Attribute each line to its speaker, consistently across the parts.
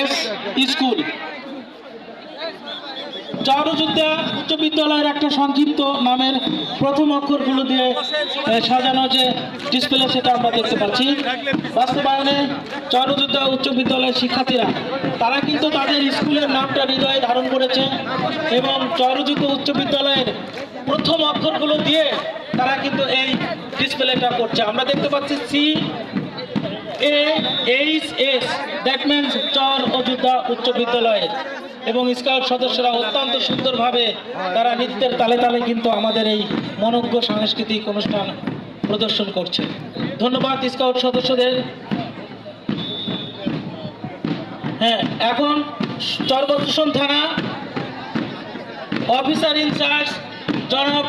Speaker 1: S school. চারুযোদ্ধা উচ্চ বিদ্যালয়ের একটা সংক্ষিপ্ত নামের প্রথম অক্ষরগুলো দিয়ে সাজানো যে ডিসপ্লে সেটা আমরা দেখতে পাচ্ছি। বাস্তবায়নে চারুযোদ্ধা উচ্চ বিদ্যালয়ের শিক্ষার্থীরা, তারা কিন্তু তাদের স্কুলের নামটা হৃদয়ে ধারণ করেছে এবং চারুযোদ্ধা উচ্চ বিদ্যালয়ের প্রথম অক্ষরগুলো দিয়ে তারা কিন্তু এই ডিসপ্লেটা করছে। আমরা দেখতে পাচ্ছি C A H S that means Char Ayodhya উচ্চ বিদ্যালয়ে এবং স্কাউট সদস্যরা অত্যন্ত সুন্দরভাবে তারা নৃত্যের তালে তালে কিন্তু আমাদের এই মনজ্ঞ সাংস্কৃতিক অনুষ্ঠান প্রদর্শন করছে ধন্যবাদ স্কাউট সদস্যদের হ্যাঁ এখন চরবর্ষণ থানা অফিসার ইনচার্জ জনাব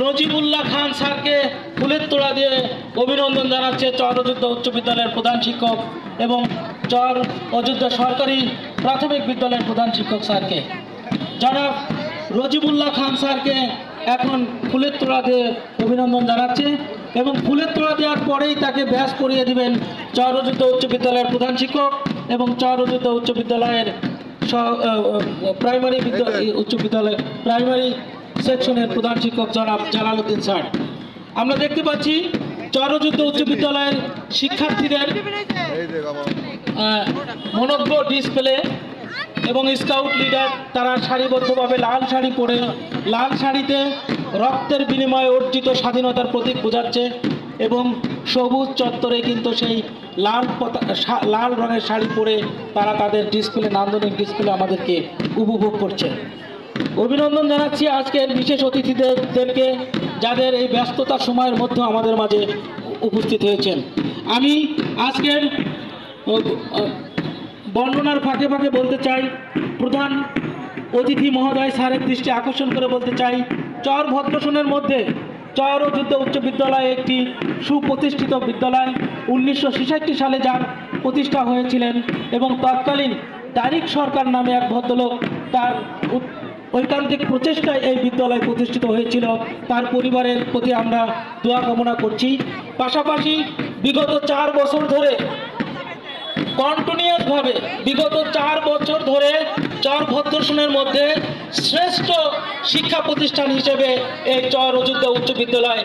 Speaker 1: নজিবুল্লাহ খান স্যারকে ফুলের তোড়া দিয়ে অভিনন্দন জানাচ্ছে চর অযোধ্যা উচ্চ বিদ্যালয়ের প্রধান শিক্ষক এবং চর অযোধ্যা সরকারি প্রাথমিক বিদ্যালয়ের প্রধান শিক্ষক স্যারকে। জনাব রজিবুল্লাহ খান স্যারকে এখন ফুলের তোড়া দিয়ে অভিনন্দন জানাচ্ছে এবং ফুলের তোড়া দেওয়ার পরেই তাকে ব্যাস করিয়ে দিবেন চর অযোধ্যা উচ্চ বিদ্যালয়ের প্রধান শিক্ষক এবং চর অযোধ্যা উচ্চ বিদ্যালয়ের প্রাইমারি বিদ্যালয় উচ্চ বিদ্যালয় প্রাইমারি সেকশনের প্রধান শিক্ষক জনাব জালালউদ্দিন স্যার। আমরা দেখতে পাচ্ছি চরযুদ্ধ উচ্চ বিদ্যালয়ের শিক্ষার্থীদের মনজ্ঞ ডিসপ্লে এবং স্কাউট লিডার, তারা সারিবদ্ধভাবে লাল শাড়ি পরে, লাল শাড়িতে রক্তের বিনিময়ে অর্জিত স্বাধীনতার প্রতীক বোঝাচ্ছে এবং সবুজ চত্বরে কিন্তু সেই লাল লাল রঙের শাড়ি পরে তারা তাদের ডিসপ্লে, নান্দনিক ডিসপ্লে আমাদেরকে উপভোগ করছে। অভিনন্দন জানাচ্ছি আজকের বিশেষ অতিথিদেরকে যাদের এই ব্যস্ততার সময়ের মধ্যে আমাদের মাঝে উপস্থিত হয়েছেন। আমি আজকের বর্ণনার ফাঁকে ফাঁকে বলতে চাই, প্রধান অতিথি মহোদয় স্যারের দৃষ্টি আকর্ষণ করে বলতে চাই, চর ভদ্রসনের মধ্যে চর যুদ্ধ উচ্চ বিদ্যালয় একটি সুপ্রতিষ্ঠিত বিদ্যালয়। উনিশশো ছেষট্টি সালে যার প্রতিষ্ঠা হয়েছিলেন এবং তৎকালীন তারিক সরকার নামে এক ভদ্রলোক তার ঐকান্তিক প্রচেষ্টায় এই বিদ্যালয় প্রতিষ্ঠিত হয়েছিল। তার পরিবারের প্রতি আমরা দোয়া কামনা করছি। পাশাপাশি বিগত চার বছর ধরে কন্টিনিউয়াস ভাবে বিগত চার বছর ধরে চর ভদ্রসনের মধ্যে শ্রেষ্ঠ শিক্ষা প্রতিষ্ঠান হিসেবে এই চর অযোধ্যা উচ্চ বিদ্যালয়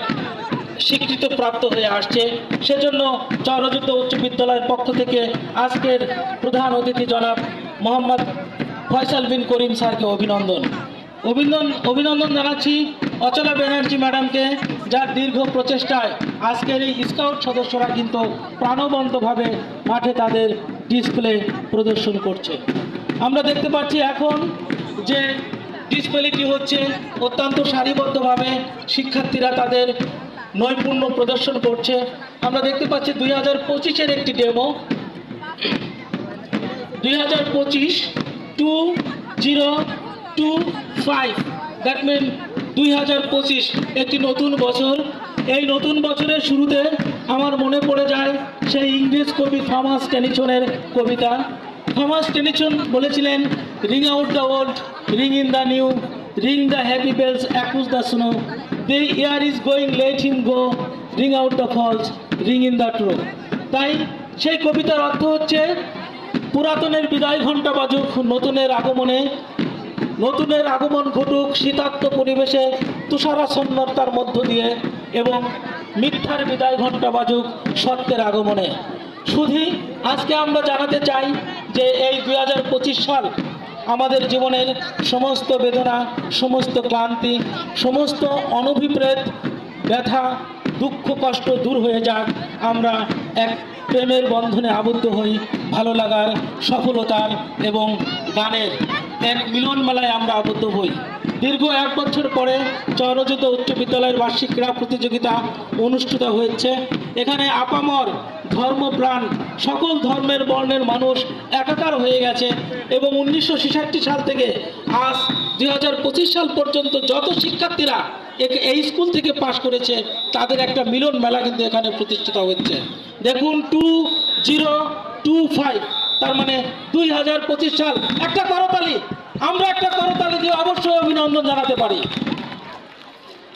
Speaker 1: স্বীকৃতি প্রাপ্ত হয়ে আসছে। সেজন্য চর অযোধ্যা উচ্চ বিদ্যালয়ের পক্ষ থেকে আজকের প্রধান অতিথি জনাব মোহাম্মদ ফয়সাল বিন করিম স্যারকে অভিনন্দন। অভিনন্দন অভিনন্দন জানাচ্ছি অচলা ব্যানার্জি ম্যাডামকে, যার দীর্ঘ প্রচেষ্টায় আজকের এই স্কাউট সদস্যরা কিন্তু প্রাণবন্তভাবে মাঠে তাদের ডিসপ্লে প্রদর্শন করছে। আমরা দেখতে পাচ্ছি এখন যে ডিসপ্লেটি হচ্ছে অত্যন্ত সারিবদ্ধভাবে শিক্ষার্থীরা তাদের নৈপুণ্য প্রদর্শন করছে। আমরা দেখতে পাচ্ছি দুই হাজার পঁচিশের একটি ডেমো দুই হাজার পঁচিশ two zero two five that mean দুই হাজার পঁচিশ, একটি নতুন বছর। এই নতুন বছরের শুরুতে আমার মনে পড়ে যায় সেই ইংরেজ কবি থমাস টেনিসনের কবিতা। থমাস টেনিসন বলেছিলেন ring out the old ring in the new ring the happy bells across the snow the year is going let him go ring out the false ring in the true তাই সেই কবিতার অর্থ হচ্ছে পুরাতনের বিদায় ঘণ্টা বাজুক নতুনের আগমনে। নতুনের আগমন ঘটুক শীতাক্ত পরিবেশে তুষারাচ্ছন্নতার মধ্য দিয়ে এবং মিথ্যার বিদায় ঘণ্টা বাজুক সত্যের আগমনে। শুধু আজকে আমরা জানাতে চাই যে এই দু হাজার পঁচিশ সাল আমাদের জীবনের সমস্ত বেদনা, সমস্ত ক্লান্তি, সমস্ত অনভিপ্রেত ব্যথা দুঃখ, কষ্ট দূর হয়ে যাক। আমরা এক প্রেমের বন্ধনে আবদ্ধ হই। ভালো লাগার সফলতার এবং গানের এক মিলন মেলায় আমরা আবদ্ধ হই। দীর্ঘ এক বছর পরে চরযুদ্ধ উচ্চ বিদ্যালয়ের বার্ষিক ক্রীড়া প্রতিযোগিতা অনুষ্ঠিত হয়েছে। এখানে আপামর ধর্মপ্রাণ, সকল ধর্মের বর্ণের মানুষ একাকার হয়ে গেছে এবং উনিশশো সাল থেকে আজ দু হাজার পঁচিশ সাল পর্যন্ত যত শিক্ষার্থীরা এই স্কুল থেকে পাশ করেছে, তাদের একটা মিলন মেলা কিন্তু এখানে প্রতিষ্ঠিত হচ্ছে। দেখুন টু জিরো টু ফাইভ তার মানে দুই হাজার পঁচিশ সাল। একটা করতালি, আমরা একটা করতালি দিয়ে অবশ্যই অভিনন্দন জানাতে পারি।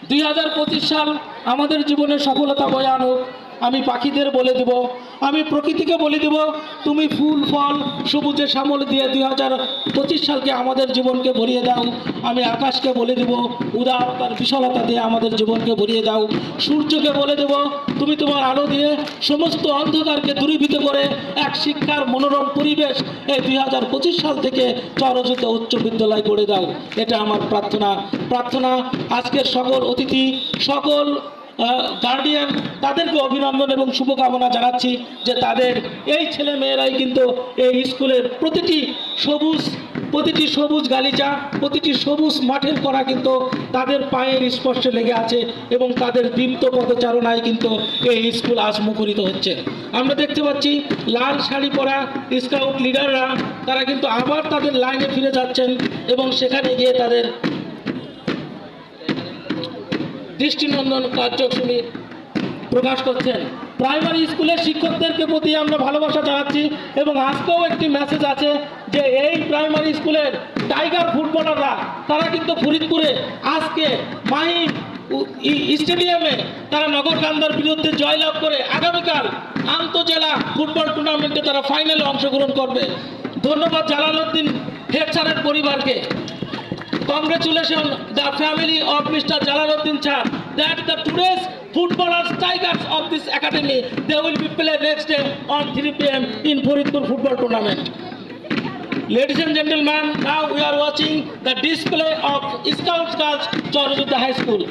Speaker 1: দুই হাজার পঁচিশ সাল আমাদের জীবনে সফলতা বয়ে আনুক। আমি পাখিদের বলে দেব, আমি প্রকৃতিকে বলে দেব, তুমি ফুল, ফল, সবুজে শ্যামল দিয়ে দুই হাজার পঁচিশ সালকে আমাদের জীবনকে ভরিয়ে দাও। আমি আকাশকে বলে দেব, উদারতার বিশালতা দিয়ে আমাদের জীবনকে ভরিয়ে দাও। সূর্যকে বলে দেব, তুমি তোমার আলো দিয়ে সমস্ত অন্ধকারকে দূরীভূত করে এক শিক্ষার মনোরম পরিবেশ এই দুই হাজার পঁচিশ সাল থেকে চরযুদ্ধ উচ্চ বিদ্যালয় গড়ে দাও। এটা আমার প্রার্থনা। প্রার্থনা আজকের সকল অতিথি, সকল গার্ডিয়ান তাদেরকে অভিনন্দন এবং শুভকামনা জানাচ্ছি যে তাদের এই ছেলে মেয়েরাই কিন্তু এই স্কুলের প্রতিটি সবুজ প্রতিটি সবুজ গালিচা, প্রতিটি সবুজ মাঠের করা কিন্তু তাদের পায়ের স্পর্শে লেগে আছে এবং তাদের দীপ্ত পদচারণায় কিন্তু এই স্কুল আজ মুখরিত হচ্ছে। আমরা দেখতে পাচ্ছি লাল শাড়ি পরা স্কাউট লিডাররা তারা কিন্তু আবার তাদের লাইনে ফিরে যাচ্ছেন এবং সেখানে গিয়ে তাদের দৃষ্টিনন্দন কার্যক্রমী প্রকাশ করছেন। প্রাইমারি স্কুলের শিক্ষকদেরকে প্রতি আমরা ভালোবাসা জানাচ্ছি এবং আজকেও একটি মেসেজ আছে যে এই প্রাইমারি স্কুলের টাইগার ফুটবলাররা, তারা কিন্তু ফরিদপুরে আজকে মাহি স্টেডিয়ামে তারা নগরকান্দার বিরুদ্ধে জয়লাভ করে আগামীকাল আন্তজেলা ফুটবল টুর্নামেন্টে তারা ফাইনালে অংশগ্রহণ করবে। ধন্যবাদ জালালউদ্দিন হেড স্যারের পরিবারকে। Congratulations, the family of Mr. Jalaluddin Char, that the today's footballers, tigers of this academy, they will be played next day on 3 p.m. in Faridpur football tournament. Ladies and gentlemen, now we are watching the display of Scout Scouts Chorojutta High School.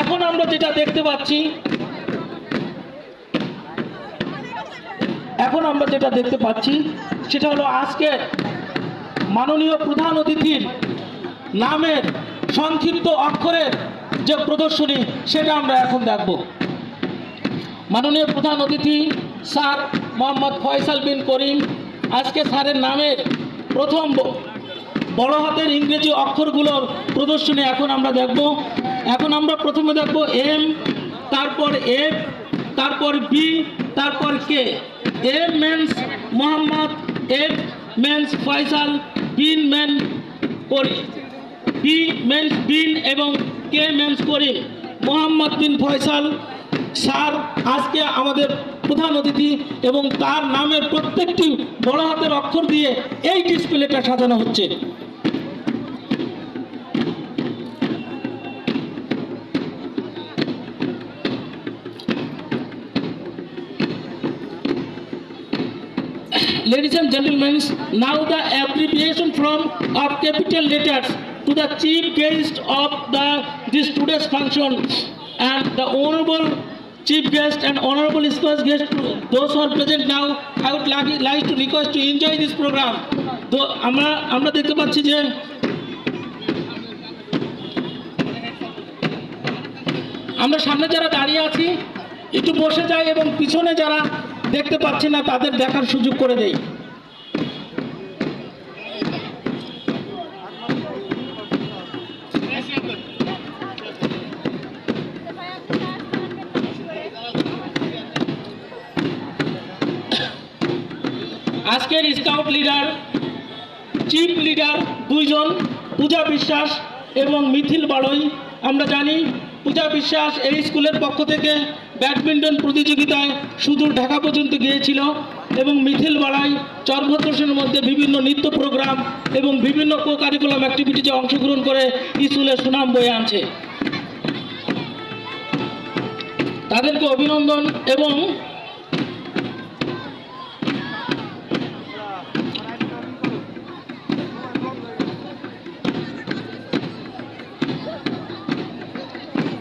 Speaker 1: এখন আমরা যেটা দেখতে পাচ্ছি এখন আমরা যেটা দেখতে পাচ্ছি সেটা হলো আজকে মাননীয় প্রধান অতিথির নামের সংক্ষিপ্ত অক্ষরের যে প্রদর্শনী, সেটা আমরা এখন দেখব। মাননীয় প্রধান অতিথি স্যার মোহাম্মদ ফয়সাল বিন করিম, আজকে স্যারের নামের প্রথম বড় হাতের ইংরেজি অক্ষরগুলোর প্রদর্শনী এখন আমরা দেখব। এখন আমরা প্রথমে দেখব এম, তারপর এফ, তারপর বি, তারপর K. M means Mohammad, F means Faisal, bin means Karim. B means bin এবং K means Karim Mohammad bin Faisal sir আজকে আমাদের প্রধান অতিথি এবং তার নামের প্রত্যেকটি বড় হাতের অক্ষর দিয়ে এই ডিসপ্লেটা সাজানো হচ্ছে। Ladies and gentlemen, now the abbreviation from of capital letters. To the chief guest of the this today's function and the honorable chief guest and honorable special guest those who are present now I would like, like to request to enjoy this program. তো আমরা আমরা দেখতে পাচ্ছি যে আমরা সামনে যারা দাঁড়িয়ে আছি একটু বসে যাই এবং পিছনে যারা দেখতে পাচ্ছি না তাদের দেখার সুযোগ করে দেই আজকের স্কাউট লিডার, চিফ লিডার দুইজন, পূজা বিশ্বাস এবং মিথিল বাড়ই। আমরা জানি পূজা বিশ্বাস এই স্কুলের পক্ষ থেকে ব্যাডমিন্টন প্রতিযোগিতায় সুদূর ঢাকা পর্যন্ত গিয়েছিল এবং মিথিল বাড়াই চরভদ্রসের মধ্যে বিভিন্ন নৃত্য প্রোগ্রাম এবং বিভিন্ন কো কারিকুলাম অ্যাক্টিভিটিতে অংশগ্রহণ করে স্কুলের সুনাম বয়ে আনছে। তাদেরকে অভিনন্দন এবং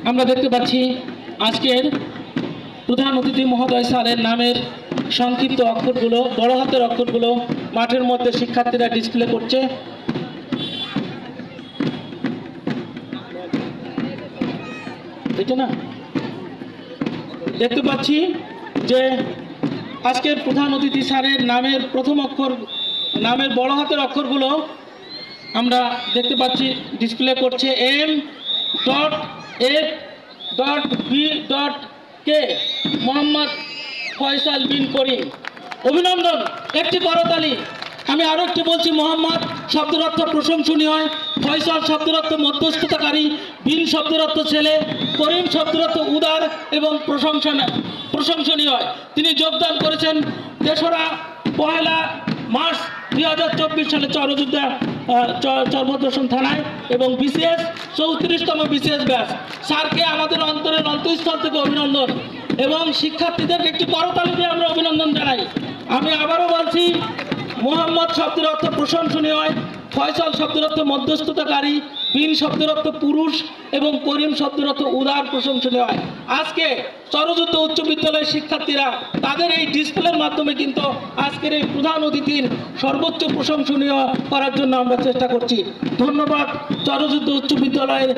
Speaker 1: আমরা দেখতে পাচ্ছি আজকের প্রধান অতিথি মহোদয় স্যারের নামের সংক্ষিপ্ত অক্ষরগুলো, বড় হাতের অক্ষরগুলো মাঠের মধ্যে শিক্ষার্থীরা ডিসপ্লে করছে। না? দেখতে পাচ্ছি যে আজকের প্রধান অতিথি স্যারের নামের প্রথম অক্ষর, নামের বড় হাতের অক্ষরগুলো আমরা দেখতে পাচ্ছি ডিসপ্লে করছে M dot F dot B dot K Mohammad Faisal bin Karim. অভিনন্দন, একটি করতালি আমি আরও একটি বলছি, মোহাম্মদ শব্দের অর্থ প্রশংসনীয় ফয়সাল শব্দের অর্থ মধ্যস্থতাকারী, বিন শব্দের অর্থ ছেলে, করিম শব্দের অর্থ উদার এবং প্রশংসা প্রশংসনীয় তিনি যোগদান করেছেন তেসরা পয়লা মার্চ দুই হাজার চব্বিশ সালে চরযোদ্ধা চর্মদর্শন থানায় এবং বিশেষ চৌত্রিশতম বিশেষ ব্যাস স্যারকে আমাদের অন্তরের অন্তঃস্থল থেকে অভিনন্দন এবং শিক্ষার্থীদের একটি করতালি দিয়ে আমরা অভিনন্দন জানাই। আমি আবারও বলছি, মোহাম্মদ শব্দের অর্থ প্রশংসনীয় ফয়সল শব্দের অর্থ মধ্যস্থতাকারী বিন শব্দের অর্থ পুরুষ এবং করিম শব্দের অর্থ উদার প্রশংসনীয়। হয় আজকে চরযুদ্ধ উচ্চ বিদ্যালয়ের শিক্ষার্থীরা তাদের এই ডিসপ্লের মাধ্যমে কিন্তু আজকের এই প্রধান অতিথির সর্বোচ্চ প্রশংসনীয় করার জন্য আমরা চেষ্টা করছি। ধন্যবাদ চরযুদ্ধ উচ্চ বিদ্যালয়ের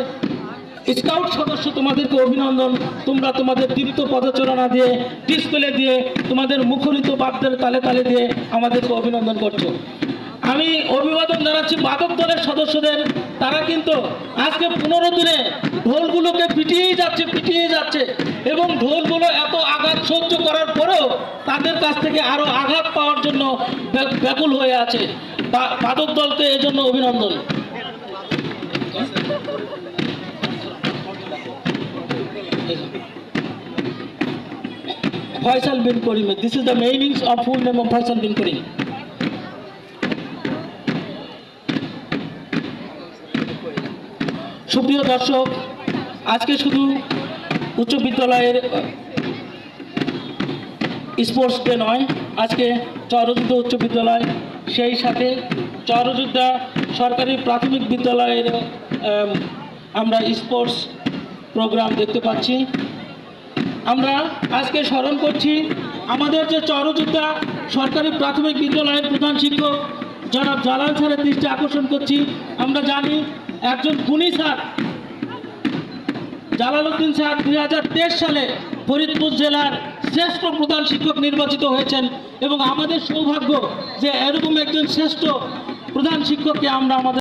Speaker 1: স্কাউট সদস্য তোমাদেরকে অভিনন্দন। তোমরা তোমাদের দীপ্ত পদচারণা দিয়ে, ডিসপ্লে দিয়ে তোমাদের মুখরিত বাদ্যের তালে তালে দিয়ে আমাদেরকে অভিনন্দন করছ। আমি অভিবাদন জানাচ্ছি বাদক দলের সদস্যদের তারা কিন্তু আজকে পনেরো দিনে ঢোলগুলোকে পিটিয়েই যাচ্ছে পিটিয়ে যাচ্ছে এবং ঢোলগুলো এত আঘাত সহ্য করার পরেও তাদের কাছ থেকে আরও আঘাত পাওয়ার জন্য ব্য- ব্যাকুল হয়ে আছে বাদক দলকে এজন্য অভিনন্দন Faisal bin Karim. This is the meanings of full name of Faisal bin Karim. সুপ্রিয় দর্শক, আজকে শুধু উচ্চ বিদ্যালয়ের স্পোর্টস ডে নয়, আজকে চরযুদ্ধ উচ্চ বিদ্যালয়, সেই সাথে চরযুদ্ধা সরকারি প্রাথমিক বিদ্যালয়ের আমরা স্পোর্টস প্রোগ্রাম দেখতে পাচ্ছি। আমরা আজকে স্মরণ করছি আমাদের যে চরযোদ্ধা সরকারি প্রাথমিক বিদ্যালয়ের প্রধান শিক্ষক জনাব জালাল স্যারের দৃষ্টি আকর্ষণ করছি। আমরা জানি একজন খুনি স্যার, জালালউদ্দিন স্যার, দুই হাজার তেইশ সালে ফরিদপুর জেলার শ্রেষ্ঠ প্রধান শিক্ষক নির্বাচিত হয়েছেন এবং আমাদের সৌভাগ্য যে এরকম একজন শ্রেষ্ঠ প্রধান শিক্ষককে আমরা আমাদের